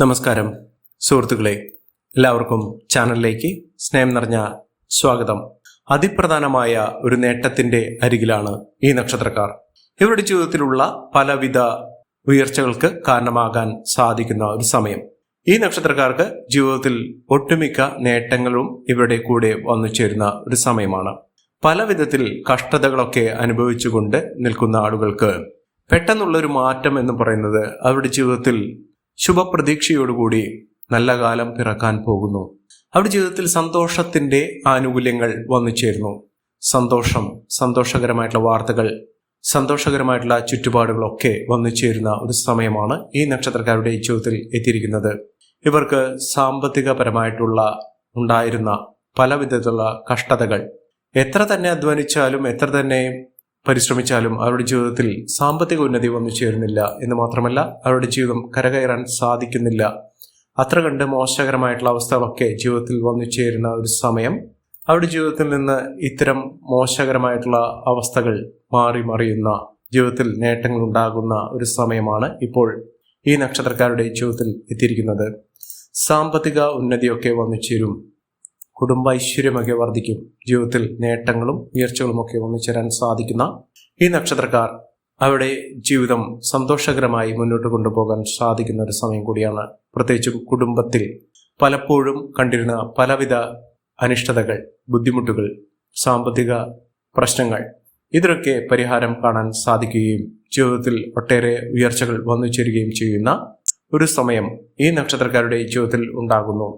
നമസ്കാരം. സുഹൃത്തുക്കളെ എല്ലാവർക്കും ചാനലിലേക്ക് സ്നേഹം നിറഞ്ഞ സ്വാഗതം. അതിപ്രധാനമായ ഒരു നേട്ടത്തിന്റെ അരികിലാണ് ഈ നക്ഷത്രക്കാർ. ഇവരുടെ ജീവിതത്തിലുള്ള പലവിധ ഉയർച്ചകൾക്ക് കാരണമാകാൻ സാധിക്കുന്ന ഒരു സമയം. ഈ നക്ഷത്രക്കാർക്ക് ജീവിതത്തിൽ ഒട്ടുമിക്ക നേട്ടങ്ങളും ഇവരുടെ കൂടെ വന്നു ചേരുന്ന ഒരു സമയമാണ്. പല വിധത്തിൽ കഷ്ടതകളൊക്കെ അനുഭവിച്ചുകൊണ്ട് നിൽക്കുന്ന ആളുകൾക്ക് പെട്ടെന്നുള്ള ഒരു മാറ്റം എന്ന് പറയുന്നത് അവരുടെ ജീവിതത്തിൽ ശുഭപ്രതീക്ഷയോടുകൂടി നല്ല കാലം പിറക്കാൻ പോകുന്നു. അവരുടെ ജീവിതത്തിൽ സന്തോഷത്തിന്റെ ആനുകൂല്യങ്ങൾ വന്നു ചേരുന്നു. സന്തോഷം സന്തോഷകരമായിട്ടുള്ള വാർത്തകൾ സന്തോഷകരമായിട്ടുള്ള ചുറ്റുപാടുകളൊക്കെ വന്നു ചേരുന്ന ഒരു സമയമാണ് ഈ നക്ഷത്രക്കാരുടെ ജീവിതത്തിൽ എത്തിയിരിക്കുന്നത്. ഇവർക്ക് സാമ്പത്തികപരമായിട്ടുള്ള ഉണ്ടായിരുന്ന പല വിധത്തിലുള്ള കഷ്ടതകൾ. എത്ര തന്നെ അധ്വാനിച്ചാലും എത്ര തന്നെ പരിശ്രമിച്ചാലും അവരുടെ ജീവിതത്തിൽ സാമ്പത്തിക ഉന്നതി വന്നു ചേരുന്നില്ല എന്ന് മാത്രമല്ല അവരുടെ ജീവിതം കരകയറാൻ സാധിക്കുന്നില്ല. അത്ര കണ്ട് മോശകരമായിട്ടുള്ള അവസ്ഥകളൊക്കെ ജീവിതത്തിൽ വന്നു ചേരുന്ന ഒരു സമയം. അവരുടെ ജീവിതത്തിൽ നിന്ന് ഇത്തരം മോശകരമായിട്ടുള്ള അവസ്ഥകൾ മാറി മറിയുന്ന ജീവിതത്തിൽ നേട്ടങ്ങൾ ഉണ്ടാകുന്ന ഒരു സമയമാണ് ഇപ്പോൾ ഈ നക്ഷത്രക്കാരുടെ ജീവിതത്തിൽ എത്തിയിരിക്കുന്നത്. സാമ്പത്തിക ഉന്നതിയൊക്കെ വന്നു ചേരും. കുടുംബ ഐശ്വര്യമൊക്കെ വർദ്ധിക്കും. ജീവിതത്തിൽ നേട്ടങ്ങളും ഉയർച്ചകളും ഒക്കെ വന്നു ചേരാൻ സാധിക്കുന്ന ഈ നക്ഷത്രക്കാർ അവരുടെ ജീവിതം സന്തോഷകരമായി മുന്നോട്ട് കൊണ്ടുപോകാൻ സാധിക്കുന്ന ഒരു സമയം കൂടിയാണ്. പ്രത്യേകിച്ചും കുടുംബത്തിൽ പലപ്പോഴും കണ്ടിരുന്ന പലവിധ അനിഷ്ടതകൾ ബുദ്ധിമുട്ടുകൾ സാമ്പത്തിക പ്രശ്നങ്ങൾ ഇതിനൊക്കെ പരിഹാരം കാണാൻ സാധിക്കുകയും ജീവിതത്തിൽ ഒട്ടേറെ ഉയർച്ചകൾ വന്നു ചേരുകയും ചെയ്യുന്ന ഒരു സമയം ഈ നക്ഷത്രക്കാരുടെ ജീവിതത്തിൽ ഉണ്ടാകുന്നു.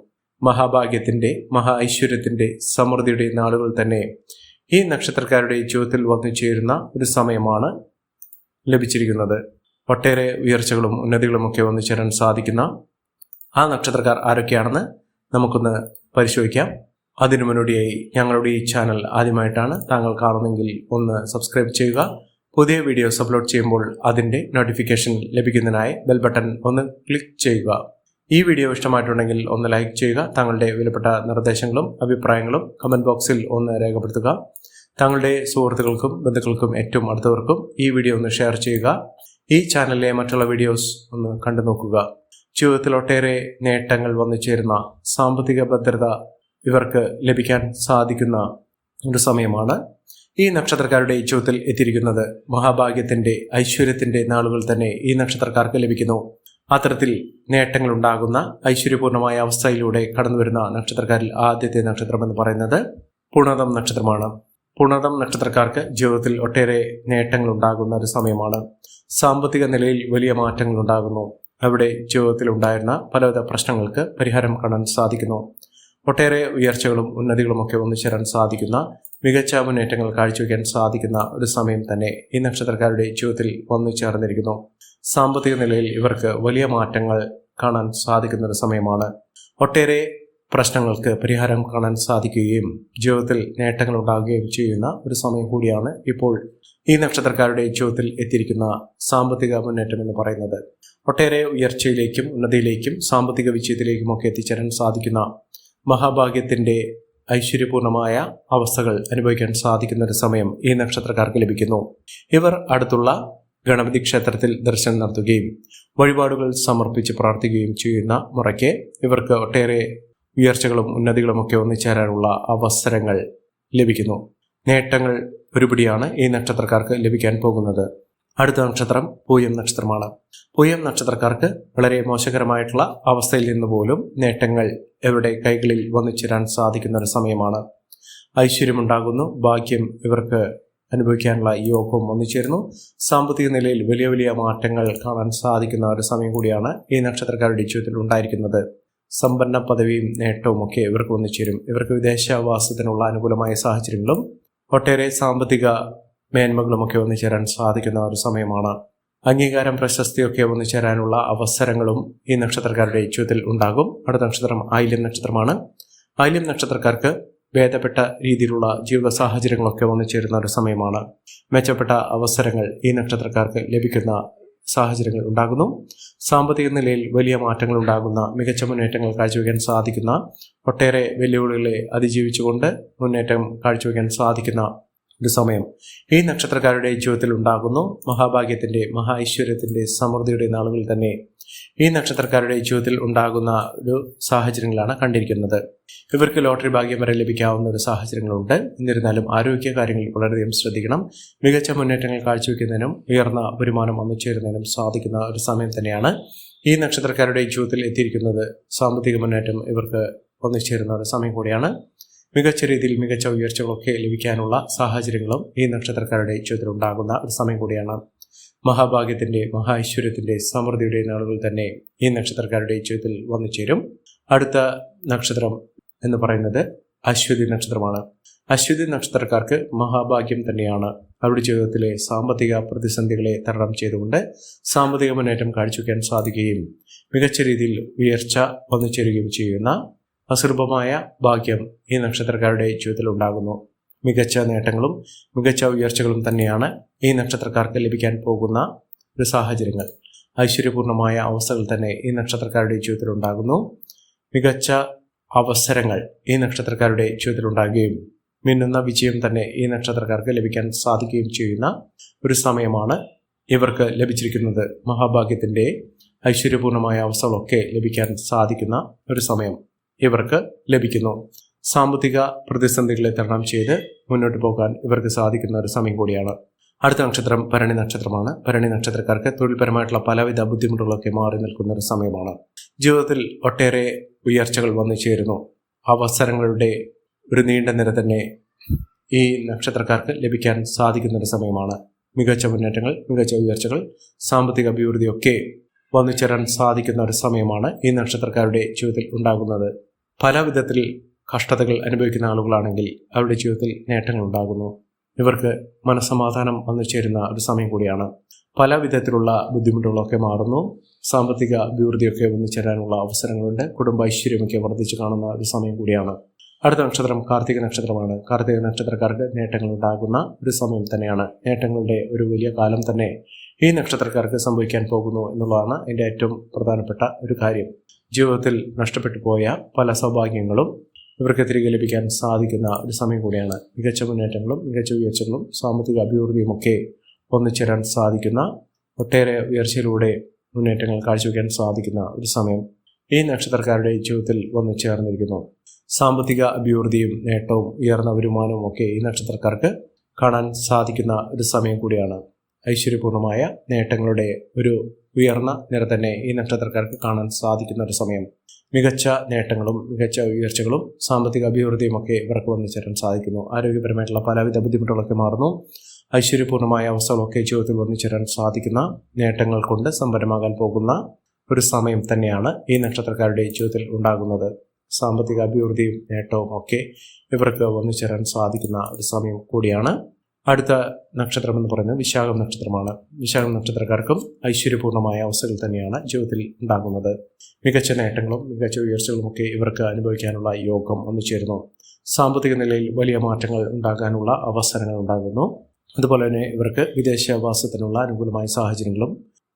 മഹാഭാഗ്യത്തിന്റെ മഹാ ഐശ്വര്യത്തിന്റെ സമൃദ്ധിയുടെ നാളുകൾ തന്നെ ഈ നക്ഷത്രക്കാരുടെ ജീവിതത്തിൽ വന്നു ചേരുന്ന ഒരു സമയമാണ് ലഭിച്ചിരിക്കുന്നത്. ഒട്ടേറെ ഉയർച്ചകളും ഉന്നതികളും ഒക്കെ വന്നു ചേരാൻ സാധിക്കുന്ന ആ നക്ഷത്രക്കാർ ആരൊക്കെയാണെന്ന് നമുക്കൊന്ന് പരിശോധിക്കാം. അതിനു മുന്നോടിയായി ഞങ്ങളുടെ ഈ ചാനൽ ആദ്യമായിട്ടാണ് താങ്കൾ കാണുന്നെങ്കിൽ ഒന്ന് സബ്സ്ക്രൈബ് ചെയ്യുക. പുതിയ വീഡിയോസ് അപ്ലോഡ് ചെയ്യുമ്പോൾ അതിന്റെ നോട്ടിഫിക്കേഷൻ ലഭിക്കുന്നതിനായി ബെൽ ബട്ടൺ ഒന്ന് ക്ലിക്ക് ചെയ്യുക. ഈ വീഡിയോ ഇഷ്ടമായിട്ടുണ്ടെങ്കിൽ ഒന്ന് ലൈക്ക് ചെയ്യുക താങ്കളുടെ വിലപ്പെട്ട നിർദ്ദേശങ്ങളും അഭിപ്രായങ്ങളും കമന്റ് ബോക്സിൽ ഒന്ന് രേഖപ്പെടുത്തുക. താങ്കളുടെ സുഹൃത്തുക്കൾക്കും ബന്ധുക്കൾക്കും ഏറ്റവും അടുത്തവർക്കും ഈ വീഡിയോ ഒന്ന് ഷെയർ ചെയ്യുക. ഈ ചാനലിലെ മറ്റുള്ള വീഡിയോസ് ഒന്ന് കണ്ടു നോക്കുക. ജീവിതത്തിൽ ഒട്ടേറെ നേട്ടങ്ങൾ വന്നു ചേരുന്ന സാമ്പത്തിക ഭദ്രത ഇവർക്ക് ലഭിക്കാൻ സാധിക്കുന്ന ഒരു സമയമാണ്. ഈ നക്ഷത്രക്കാരുടെ ജീവിതത്തിൽ എത്തിയിരിക്കുന്നത് മഹാഭാഗ്യത്തിന്റെ ഐശ്വര്യത്തിന്റെ നാളുകൾ തന്നെ ഈ നക്ഷത്രക്കാർക്ക് ലഭിക്കുന്നു. അത്തരത്തിൽ നേട്ടങ്ങൾ ഉണ്ടാകുന്ന ഐശ്വര്യപൂർണമായ അവസ്ഥയിലൂടെ കടന്നു വരുന്ന നക്ഷത്രക്കാരിൽ ആദ്യത്തെ നക്ഷത്രം എന്ന് പറയുന്നത് പുണതം നക്ഷത്രമാണ്. പുണതം നക്ഷത്രക്കാർക്ക് ജീവിതത്തിൽ ഒട്ടേറെ നേട്ടങ്ങൾ ഉണ്ടാകുന്ന ഒരു സമയമാണ്. സാമ്പത്തിക നിലയിൽ വലിയ മാറ്റങ്ങൾ ഉണ്ടാകുന്നു അവിടെ ജീവിതത്തിൽ ഉണ്ടായിരുന്ന പലവിധ പ്രശ്നങ്ങൾക്ക് പരിഹാരം കാണാൻ സാധിക്കുന്നു. ഒട്ടേറെ ഉയർച്ചകളും ഉന്നതികളും ഒക്കെ ഒന്നിച്ചേരാൻ സാധിക്കുന്ന മികച്ച മുന്നേറ്റങ്ങൾ കാഴ്ചവെക്കാൻ സാധിക്കുന്ന ഒരു സമയം തന്നെ ഈ നക്ഷത്രക്കാരുടെ ജീവിതത്തിൽ വന്നു ചേർന്നിരിക്കുന്നു. സാമ്പത്തിക നിലയിൽ ഇവർക്ക് വലിയ മാറ്റങ്ങൾ കാണാൻ സാധിക്കുന്ന ഒരു സമയമാണ്. ഒട്ടേറെ പ്രശ്നങ്ങൾക്ക് പരിഹാരം കാണാൻ സാധിക്കുകയും ജീവിതത്തിൽ നേട്ടങ്ങൾ ഉണ്ടാകുകയും ചെയ്യുന്ന ഒരു സമയം കൂടിയാണ് ഇപ്പോൾ ഈ നക്ഷത്രക്കാരുടെ ജീവിതത്തിൽ എത്തിയിരിക്കുന്ന സാമ്പത്തിക മുന്നേറ്റം എന്ന് പറയുന്നത്. ഒട്ടേറെ ഉയർച്ചയിലേക്കും ഉന്നതിയിലേക്കും സാമ്പത്തിക വിജയത്തിലേക്കും ഒക്കെ എത്തിച്ചേരാൻ സാധിക്കുന്ന മഹാഭാഗ്യത്തിന്റെ ഐശ്വര്യപൂർണമായ അവസ്ഥകൾ അനുഭവിക്കാൻ സാധിക്കുന്ന ഒരു സമയം ഈ നക്ഷത്രക്കാർക്ക് ലഭിക്കുന്നു. ഇവർ അടുത്തുള്ള ഗണപതി ക്ഷേത്രത്തിൽ ദർശനം നടത്തുകയും വഴിപാടുകൾ സമർപ്പിച്ച് പ്രാർത്ഥിക്കുകയും ചെയ്യുന്ന മുറയ്ക്ക് ഇവർക്ക് ഒട്ടേറെ ഉയർച്ചകളും ഉന്നതികളും ഒക്കെ ഒന്നിച്ചേരാനുള്ള അവസരങ്ങൾ ലഭിക്കുന്നു. നേട്ടങ്ങൾ ഒരുപടിയാണ് ഈ നക്ഷത്രക്കാർക്ക് ലഭിക്കാൻ പോകുന്നത്. അടുത്ത നക്ഷത്രം പൂയം നക്ഷത്രമാണ്. പൂയം നക്ഷത്രക്കാർക്ക് വളരെ മോശകരമായിട്ടുള്ള അവസ്ഥയിൽ നിന്ന് പോലും നേട്ടങ്ങൾ ഇവരുടെ കൈകളിൽ വന്നു ചേരാൻ സാധിക്കുന്ന ഒരു സമയമാണ്. ഐശ്വര്യമുണ്ടാകുന്നു ഭാഗ്യം ഇവർക്ക് അനുഭവിക്കാനുള്ള യോഗവും വന്നുചേരുന്നു സാമ്പത്തിക നിലയിൽ വലിയ വലിയ മാറ്റങ്ങൾ കാണാൻ സാധിക്കുന്ന ഒരു സമയം കൂടിയാണ് ഈ നക്ഷത്രക്കാരുടെ ജീവിതത്തിൽ ഉണ്ടായിരിക്കുന്നത്. സമ്പന്ന പദവിയും നേട്ടവും ഒക്കെ ഇവർക്ക് വന്നുചേരും ഇവർക്ക് വിദേശവാസത്തിനുള്ള അനുകൂലമായ സാഹചര്യങ്ങളും ഒട്ടേറെ സാമ്പത്തിക മേന്മകളുമൊക്കെ ഒന്നു ചേരാൻ സാധിക്കുന്ന ഒരു സമയമാണ്. അംഗീകാരം പ്രശസ്തിയൊക്കെ ഒന്നു ചേരാനുള്ള അവസരങ്ങളും ഈ നക്ഷത്രക്കാരുടെ ജീവിതത്തിൽ ഉണ്ടാകും. അടുത്ത നക്ഷത്രം ആയില്യം നക്ഷത്രമാണ്. ആയില്യം നക്ഷത്രക്കാർക്ക് ഭേദപ്പെട്ട രീതിയിലുള്ള ജീവിത സാഹചര്യങ്ങളൊക്കെ വന്നു ചേരുന്ന ഒരു സമയമാണ് മെച്ചപ്പെട്ട അവസരങ്ങൾ ഈ നക്ഷത്രക്കാർക്ക് ലഭിക്കുന്ന സാഹചര്യങ്ങൾ ഉണ്ടാകുന്നു. സാമ്പത്തിക നിലയിൽ വലിയ മാറ്റങ്ങൾ ഉണ്ടാകുന്ന മികച്ച മുന്നേറ്റങ്ങൾ കാഴ്ചവെക്കാൻ സാധിക്കുന്ന ഒട്ടേറെ വെല്ലുവിളികളെ അതിജീവിച്ചുകൊണ്ട് മുന്നേറ്റം കാഴ്ചവെക്കാൻ സാധിക്കുന്ന ഒരു സമയം ഈ നക്ഷത്രക്കാരുടെ ജീവിതത്തിൽ ഉണ്ടാകുന്നു. മഹാഭാഗ്യത്തിന്റെ മഹാ ഐശ്വര്യത്തിന്റെ സമൃദ്ധിയുടെ നാളുകളിൽ തന്നെ ഈ നക്ഷത്രക്കാരുടെ ജീവിതത്തിൽ ഉണ്ടാകുന്ന ഒരു സാഹചര്യങ്ങളാണ് കണ്ടിരിക്കുന്നത്. ഇവർക്ക് ലോട്ടറി ഭാഗ്യം വരെ ലഭിക്കാവുന്ന ഒരു സാഹചര്യങ്ങളുണ്ട്. എന്നിരുന്നാലും ആരോഗ്യ കാര്യങ്ങളിൽ വളരെയധികം ശ്രദ്ധിക്കണം. മികച്ച മുന്നേറ്റങ്ങൾ കാഴ്ചവെക്കുന്നതിനും ഉയർന്ന വരുമാനം വന്നു ചേരുന്നതിനും സാധിക്കുന്ന ഒരു സമയം തന്നെയാണ് ഈ നക്ഷത്രക്കാരുടെ ജീവിതത്തിൽ എത്തിയിരിക്കുന്നത്. സാമ്പത്തിക മുന്നേറ്റം ഇവർക്ക് ഒന്നിച്ചേരുന്ന ഒരു സമയം കൂടിയാണ്. മികച്ച രീതിയിൽ മികച്ച ഉയർച്ചകളൊക്കെ ലഭിക്കാനുള്ള സാഹചര്യങ്ങളും ഈ നക്ഷത്രക്കാരുടെ ജീവിതത്തിൽ ഉണ്ടാകുന്ന ഒരു സമയം കൂടിയാണ്. മഹാഭാഗ്യത്തിന്റെ മഹാഐശ്വര്യത്തിന്റെ സമൃദ്ധിയുടെ നാളുകൾ തന്നെ ഈ നക്ഷത്രക്കാരുടെ ജീവിതത്തിൽ വന്നു ചേരും. അടുത്ത നക്ഷത്രം എന്ന് പറയുന്നത് അശ്വതി നക്ഷത്രമാണ്. അശ്വതി നക്ഷത്രക്കാർക്ക് മഹാഭാഗ്യം തന്നെയാണ്. അവരുടെ ജീവിതത്തിലെ സാമ്പത്തിക പ്രതിസന്ധികളെ തരണം ചെയ്തുകൊണ്ട് സാമ്പത്തിക മുന്നേറ്റം കാഴ്ചവെക്കാൻ സാധിക്കുകയും മികച്ച രീതിയിൽ ഉയർച്ച വന്നു ചേരുകയും ചെയ്യുന്ന അസുലഭമായ ഭാഗ്യം ഈ നക്ഷത്രക്കാരുടെ ജീവിതത്തിൽ ഉണ്ടാകുന്നു. മികച്ച നേട്ടങ്ങളും മികച്ച ഉയർച്ചകളും തന്നെയാണ് ഈ നക്ഷത്രക്കാർക്ക് ലഭിക്കാൻ പോകുന്ന ഒരു സാഹചര്യങ്ങൾ. ഐശ്വര്യപൂർണമായ അവസ്ഥകൾ തന്നെ ഈ നക്ഷത്രക്കാരുടെ ജീവിതത്തിൽ ഉണ്ടാകുന്നു. മികച്ച അവസരങ്ങൾ ഈ നക്ഷത്രക്കാരുടെ ജീവിതത്തിൽ ഉണ്ടാകുകയും മിന്നുന്ന വിജയം തന്നെ ഈ നക്ഷത്രക്കാർക്ക് ലഭിക്കാൻ സാധിക്കുകയും ചെയ്യുന്ന ഒരു സമയമാണ് ഇവർക്ക് ലഭിച്ചിരിക്കുന്നത്. മഹാഭാഗ്യത്തിന്റെ ഐശ്വര്യപൂർണമായ അവസ്ഥകളൊക്കെ ലഭിക്കാൻ സാധിക്കുന്ന ഒരു സമയം ഇവർക്ക് ലഭിക്കുന്നു. സാമ്പത്തിക പ്രതിസന്ധികളെ തരണം ചെയ്ത് മുന്നോട്ട് പോകാൻ ഇവർക്ക് സാധിക്കുന്ന ഒരു സമയം കൂടിയാണ്. അടുത്ത നക്ഷത്രം ഭരണി നക്ഷത്രമാണ്. ഭരണി നക്ഷത്രക്കാർക്ക് തൊഴിൽപരമായിട്ടുള്ള പലവിധ ബുദ്ധിമുട്ടുകളൊക്കെ മാറി നിൽക്കുന്ന ഒരു സമയമാണ്. ജീവിതത്തിൽ ഒട്ടേറെ ഉയർച്ചകൾ വന്നു ചേരുന്നു. അവസരങ്ങളുടെ ഒരു നീണ്ട നിര തന്നെ ഈ നക്ഷത്രക്കാർക്ക് ലഭിക്കാൻ സാധിക്കുന്ന ഒരു സമയമാണ്. മികച്ച മുന്നേറ്റങ്ങൾ മികച്ച ഉയർച്ചകൾ സാമ്പത്തിക അഭിവൃദ്ധിയൊക്കെ വന്നു ചേരാൻ സാധിക്കുന്ന ഒരു സമയമാണ് ഈ നക്ഷത്രക്കാരുടെ ജീവിതത്തിൽ ഉണ്ടാകുന്നത്. പല വിധത്തിൽ കഷ്ടതകൾ അനുഭവിക്കുന്ന ആളുകളാണെങ്കിൽ അവരുടെ ജീവിതത്തിൽ നേട്ടങ്ങൾ ഉണ്ടാകുന്നു. ഇവർക്ക് മനസ്സമാധാനം വന്നു ചേരുന്ന ഒരു സമയം കൂടിയാണ്. പല വിധത്തിലുള്ള ബുദ്ധിമുട്ടുകളൊക്കെ മാറുന്നു. സാമ്പത്തിക അഭിവൃദ്ധിയൊക്കെ വന്നു ചേരാനുള്ള അവസരങ്ങളുണ്ട്. കുടുംബ ഐശ്വര്യമൊക്കെ വർദ്ധിച്ചു കാണുന്ന ഒരു സമയം കൂടിയാണ്. അടുത്ത നക്ഷത്രം കാർത്തിക നക്ഷത്രമാണ്. കാർത്തിക നക്ഷത്രക്കാർക്ക് നേട്ടങ്ങൾ ഉണ്ടാകുന്ന ഒരു സമയം തന്നെയാണ്. നേട്ടങ്ങളുടെ ഒരു വലിയ കാലം തന്നെ ഈ നക്ഷത്രക്കാർക്ക് സംഭവിക്കാൻ പോകുന്നു എന്നുള്ളതാണ് എന്റെ ഏറ്റവും പ്രധാനപ്പെട്ട ഒരു കാര്യം. ജീവിതത്തിൽ നഷ്ടപ്പെട്ടു പോയ പല സൗഭാഗ്യങ്ങളും ഇവർക്ക് തിരികെ ലഭിക്കാൻ സാധിക്കുന്ന ഒരു സമയം കൂടിയാണ് മികച്ച മുന്നേറ്റങ്ങളും മികച്ച ഉയർച്ചകളും സാമ്പത്തിക അഭിവൃദ്ധിയുമൊക്കെ ഒന്നിച്ചേരാൻ സാധിക്കുന്ന ഒട്ടേറെ ഉയർച്ചയിലൂടെ മുന്നേറ്റങ്ങൾ കാഴ്ചവെക്കാൻ സാധിക്കുന്ന ഒരു സമയം ഈ നക്ഷത്രക്കാരുടെ ജീവിതത്തിൽ വന്നു ചേർന്നിരിക്കുന്നു. സാമ്പത്തിക അഭിവൃദ്ധിയും നേട്ടവും ഉയർന്ന വരുമാനവും ഒക്കെ ഈ നക്ഷത്രക്കാർക്ക് കാണാൻ സാധിക്കുന്ന ഒരു സമയം കൂടിയാണ് ഐശ്വര്യപൂർണമായ നേട്ടങ്ങളുടെ ഒരു ഉയർന്ന നിര തന്നെ ഈ നക്ഷത്രക്കാർക്ക് കാണാൻ സാധിക്കുന്ന ഒരു സമയം. മികച്ച നേട്ടങ്ങളും മികച്ച ഉയർച്ചകളും സാമ്പത്തിക അഭിവൃദ്ധിയും ഒക്കെ ഇവർക്ക് വന്നു ചേരാൻ സാധിക്കുന്നു. ആരോഗ്യപരമായിട്ടുള്ള പലവിധ ബുദ്ധിമുട്ടുകളൊക്കെ മാറുന്നു. ഐശ്വര്യപൂർണമായ അവസ്ഥകളൊക്കെ ജീവിതത്തിൽ വന്നു ചേരാൻ സാധിക്കുന്ന നേട്ടങ്ങൾ കൊണ്ട് സമ്പന്നമാകാൻ പോകുന്ന ഒരു സമയം തന്നെയാണ് ഈ നക്ഷത്രക്കാരുടെ ജീവിതത്തിൽ ഉണ്ടാകുന്നത്. സാമ്പത്തിക അഭിവൃദ്ധിയും നേട്ടവും ഒക്കെ ഇവർക്ക് വന്നു ചേരാൻ സാധിക്കുന്ന ഒരു സമയം കൂടിയാണ് അടുത്ത നക്ഷത്രം എന്ന് പറയുന്നത് വിശാഖം നക്ഷത്രമാണ്. വിശാഖം നക്ഷത്രക്കാർക്കും ഐശ്വര്യപൂർണമായ അവസ്ഥകൾ തന്നെയാണ് ജീവിതത്തിൽ ഉണ്ടാകുന്നത്. മികച്ച നേട്ടങ്ങളും മികച്ച ഉയർച്ചകളുമൊക്കെ ഇവർക്ക് അനുഭവിക്കാനുള്ള യോഗം വന്നു ചേരുന്നു. സാമ്പത്തിക നിലയിൽ വലിയ മാറ്റങ്ങൾ ഉണ്ടാകാനുള്ള അവസരങ്ങൾ ഉണ്ടാകുന്നു. അതുപോലെ തന്നെ ഇവർക്ക് വിദേശവാസത്തിനുള്ള അനുകൂലമായ സാഹചര്യങ്ങളും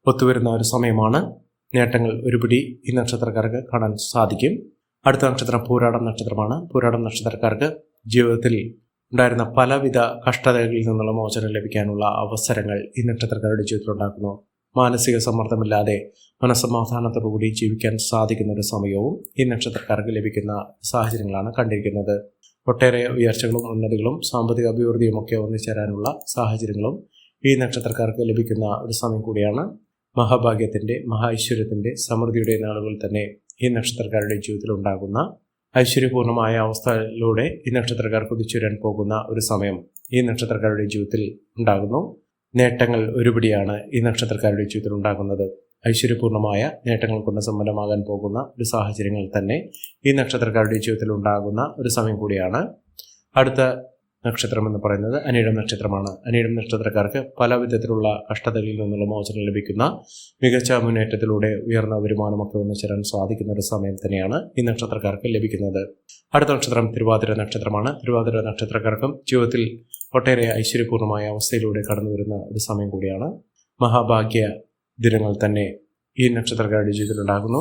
ഒത്തുവരുന്ന ഒരു സമയമാണ്. നേട്ടങ്ങൾ ഒരുപിടി ഈ നക്ഷത്രക്കാർക്ക് കാണാൻ സാധിക്കും. അടുത്ത നക്ഷത്രം പൂരാടം നക്ഷത്രമാണ്. പൂരാടം നക്ഷത്രക്കാർക്ക് ജീവിതത്തിൽ ഉണ്ടായിരുന്ന പലവിധ കഷ്ടതകളിൽ നിന്നുള്ള മോചനം ലഭിക്കാനുള്ള അവസരങ്ങൾ ഈ നക്ഷത്രക്കാരുടെ ജീവിതത്തിൽ ഉണ്ടാക്കുന്നു. മാനസിക സമ്മർദ്ദമില്ലാതെ മനസ്സമാധാനത്തോടുകൂടി ജീവിക്കാൻ സാധിക്കുന്ന ഒരു സമയവും ഈ നക്ഷത്രക്കാർക്ക് ലഭിക്കുന്ന സാഹചര്യങ്ങളാണ് കണ്ടിരിക്കുന്നത്. ഒട്ടേറെ ഉയർച്ചകളും ഉന്നതികളും സാമ്പത്തിക അഭിവൃദ്ധിയും ഒക്കെ ഒന്നിച്ചേരാനുള്ള സാഹചര്യങ്ങളും ഈ നക്ഷത്രക്കാർക്ക് ലഭിക്കുന്ന ഒരു സമയം കൂടിയാണ്. മഹാഭാഗ്യത്തിന്റെ മഹാഐശ്വര്യത്തിന്റെ സമൃദ്ധിയുടെ നാളുകൾ തന്നെ ഈ നക്ഷത്രക്കാരുടെ ജീവിതത്തിൽ ഉണ്ടാകുന്ന ഐശ്വര്യപൂർണമായ അവസ്ഥയിലൂടെ ഈ നക്ഷത്രക്കാർ കുതിച്ചുവരാൻ പോകുന്ന ഒരു സമയം ഈ നക്ഷത്രക്കാരുടെ ജീവിതത്തിൽ ഉണ്ടാകുന്നു. നേട്ടങ്ങൾ ഒരുപടിയാണ് ഈ നക്ഷത്രക്കാരുടെ ജീവിതത്തിൽ ഉണ്ടാകുന്നത്. ഐശ്വര്യപൂർണമായ നേട്ടങ്ങൾ കൊണ്ട് സമ്പന്നമാകാൻ പോകുന്ന ഒരു സാഹചര്യങ്ങൾ തന്നെ ഈ നക്ഷത്രക്കാരുടെ ജീവിതത്തിൽ ഉണ്ടാകുന്ന ഒരു സമയം കൂടിയാണ്. അടുത്ത നക്ഷത്രം എന്ന് പറയുന്നത് അനിഴം നക്ഷത്രമാണ്. അനിഴം നക്ഷത്രക്കാർക്ക് പല വിധത്തിലുള്ള കഷ്ടതകളിൽ നിന്നുള്ള മോചനം ലഭിക്കുന്ന മികച്ച മുന്നേറ്റത്തിലൂടെ ഉയർന്ന വരുമാനമൊക്കെ ഒന്നിച്ചേരാൻ സാധിക്കുന്ന ഒരു സമയം തന്നെയാണ് ഈ നക്ഷത്രക്കാർക്ക് ലഭിക്കുന്നത്. അടുത്ത നക്ഷത്രം തിരുവാതിര നക്ഷത്രമാണ്. തിരുവാതിര നക്ഷത്രക്കാർക്കും ജീവിതത്തിൽ ഒട്ടേറെ ഐശ്വര്യപൂർണമായ അവസ്ഥയിലൂടെ കടന്നു വരുന്ന ഒരു സമയം കൂടിയാണ്. മഹാഭാഗ്യ ദിനങ്ങൾ തന്നെ ഈ നക്ഷത്രക്കാരുടെ ജീവിതത്തിൽ ഉണ്ടാകുന്നു.